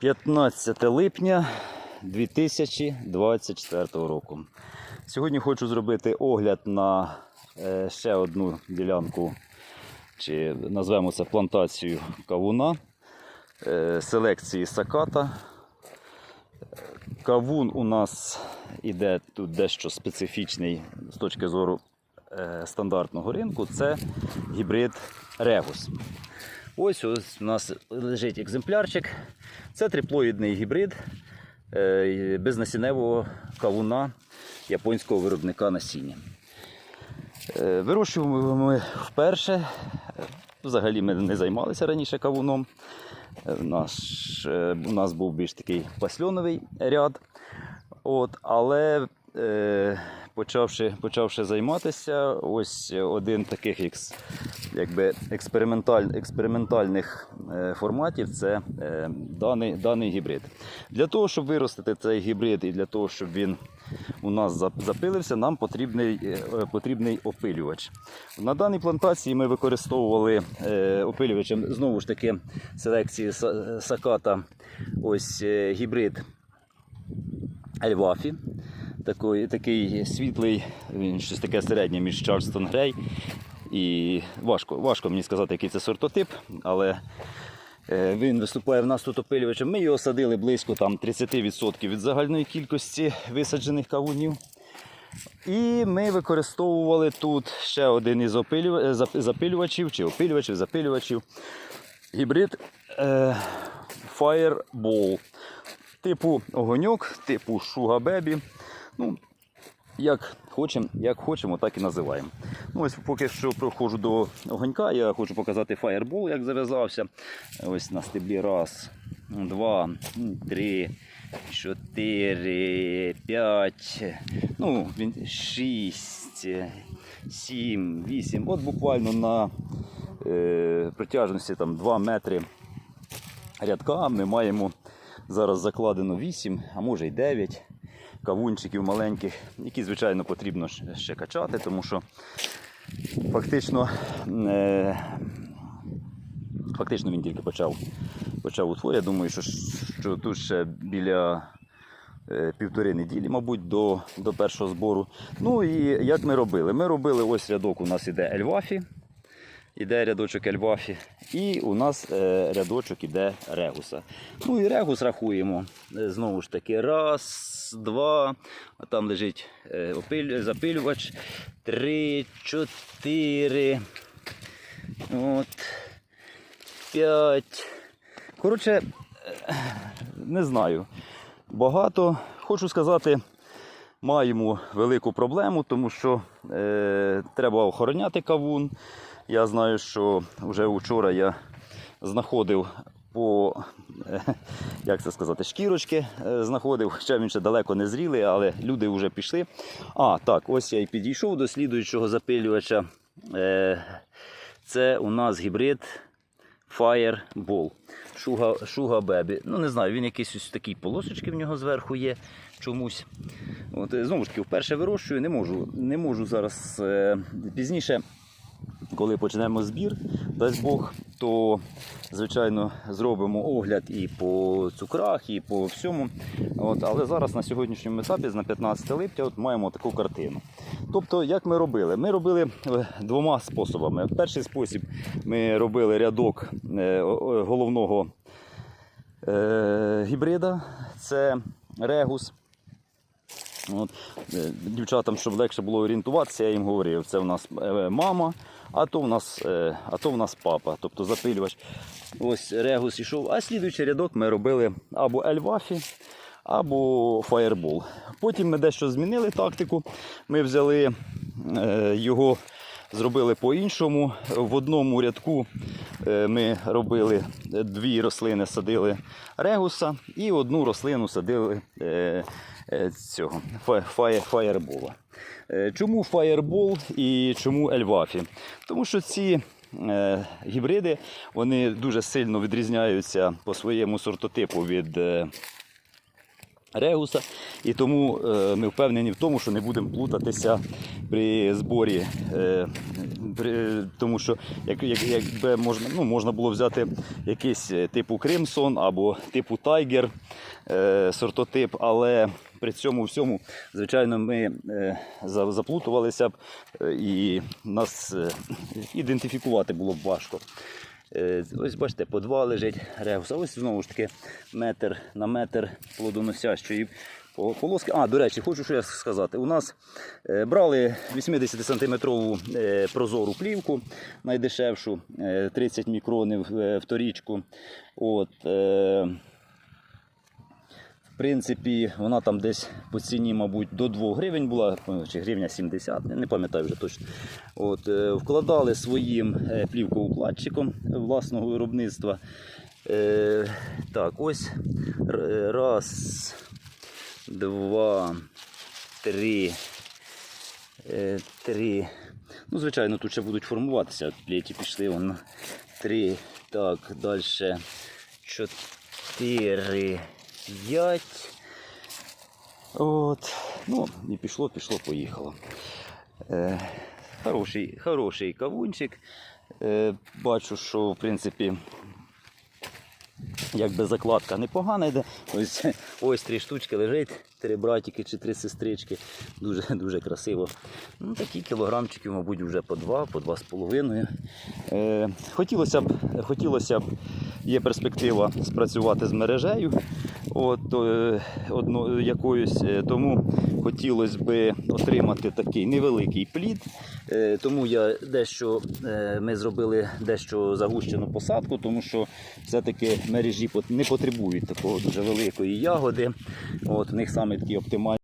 15 липня 2024 року. Сьогодні хочу зробити огляд на е, ще одну ділянку, чи назвемо це плантацію кавуна е, селекції Саката. Кавун у нас іде тут дещо специфічний з точки зору е, стандартного ринку. Це гібрид Регус. Ось ось у нас лежить екземплярчик. Це триплоїдний гібрид е, безнасінневого кавуна японського виробника насіння. Е, Вирощуємо ми вперше. Взагалі ми не займалися раніше кавуном. Е, Наш, у нас був більш такий пасльоновий ряд. От, але почавши, почавши займатися, ось один таких якби експерименталь, експериментальних е, форматів це е, даний, даний гібрид. Для того, щоб виростити цей гібрид і для того, щоб він у нас запилився, нам потрібний, е, потрібний опилювач. На даній плантації ми використовували опилювачем знову ж таки селекції Саката ось гібрид Ельвафі. Такий, такий світлий, він щось таке середнє між Чарльстон Грей. І важко, важко мені сказати, який це сортотип, але е, він виступає в нас тут опилювачем. Ми його садили близько там, 30% від загальної кількості висаджених кавунів. І ми використовували тут ще один із е, запилювачів, чи опилювачів, запилювачів. Гібрид е, Fireball. Типу огоньок, типу Sugar Baby. Ну, як хочемо, як хочемо, так і називаємо. Ну, ось поки що проходжу до огонька, я хочу показати Fireball, як зав'язався. Ось на стеблі раз, два, три, чотири, п'ять, ну, шість, сім, вісім. От буквально на е, протяжності там 2 метри рядка ми маємо зараз закладено 8, а може й 9 кавунчиків маленьких, які, звичайно, потрібно ще- качати, тому що фактично, е, фактично він тільки почав, почав утвор. Я думаю, що, що тут ще біля е, півтори неділі, мабуть, до, до першого збору. Ну і як ми робили? Ми робили ось рядок, у нас іде Ельвафі. Іде рядочок Ельвафі, і у нас е, рядочок іде регуса. Ну і регус рахуємо. Е, Знову ж таки, раз, два, а там лежить е, запилювач. Три, чотири. От, п'ять. Коротше, не знаю. Багато. Хочу сказати, маємо велику проблему, тому що е, треба охороняти кавун. Я знаю, що вже вчора я знаходив по е, як це сказати, шкірочки е, знаходив, хоча він ще далеко не зрілий, але люди вже пішли. А, так, ось я і підійшов до слідуючого запилювача. Е, Це у нас гібрид Fireball. Шуга, Шуга Бебі. Ну, не знаю, він якийсь ось такі полосочки в нього зверху є чомусь. От, знову ж таки, вперше вирощую, не можу, не можу зараз пізніше. Коли почнемо збір, дасть Бог, то звичайно зробимо огляд і по цукрах, і по всьому. От, але зараз на сьогоднішньому етапі, на 15 липня, от маємо таку картину. Тобто, як ми робили? Ми робили е, двома способами. Перший спосіб ми робили рядок е, головного е, гібрида, це регус. От, е, дівчатам, щоб легше було орієнтуватися, я їм говорив, це в нас е, мама, а то в нас, е, а то в нас папа, тобто запилювач. Ось регус ішов. А слідуючий рядок ми робили або Ельвафі, або Fireball. Потім ми дещо змінили тактику. Ми взяли його, зробили по-іншому. В одному рядку ми робили дві рослини, садили регуса, і одну рослину садили цього фа- фаєрбола. Е, Чому фаєрбол і чому ельвафі? Тому що ці е, гібриди вони дуже сильно відрізняються по своєму сортотипу від. Регуса, і тому е, ми впевнені в тому, що не будемо плутатися при зборі. Е, тому що як, як, якби можна, ну, можна було взяти якийсь е, типу Кримсон або типу Тайгер е, сортотип, але при цьому всьому, звичайно, ми заплутувалися б і нас ідентифікувати було б важко. Е, Ось бачите, по два лежить регус. А ось знову ж таки метр на метр плодоносящої полоски. А, до речі, хочу що сказати. У нас е, брали 80-сантиметрову е, прозору плівку найдешевшу, е, 30 мікронів вторічку. От, принципі, вона там десь по ціні, мабуть, до 2 гривень була, чи гривня 70, не пам'ятаю вже точно. От, е, вкладали своїм е, плівкоукладчиком власного виробництва. Е, так, ось раз, два, три. Е, три. Ну, звичайно, тут ще будуть формуватися. От плеті пішли. Вон. Три. Так, далі. Чотири. П'ять. От. Ну, і пішло, пішло, поїхало. Е, хороший, хороший кавунчик. Е, бачу, що в принципі. Якби закладка непогана йде. Ось, ось три штучки лежить, три братики чи три сестрички. Дуже, дуже красиво. Ну, такі кілограмчики, мабуть, вже по два, по два з половиною. Е, хотілося б, хотілося б, є перспектива спрацювати з мережею. От, е, одно, якоюсь, е, тому хотілося б отримати такий невеликий плід. Тому я дещо, ми зробили дещо загущену посадку, тому що все-таки мережі не потребують такого дуже великої ягоди. От, в них саме такі оптимальні.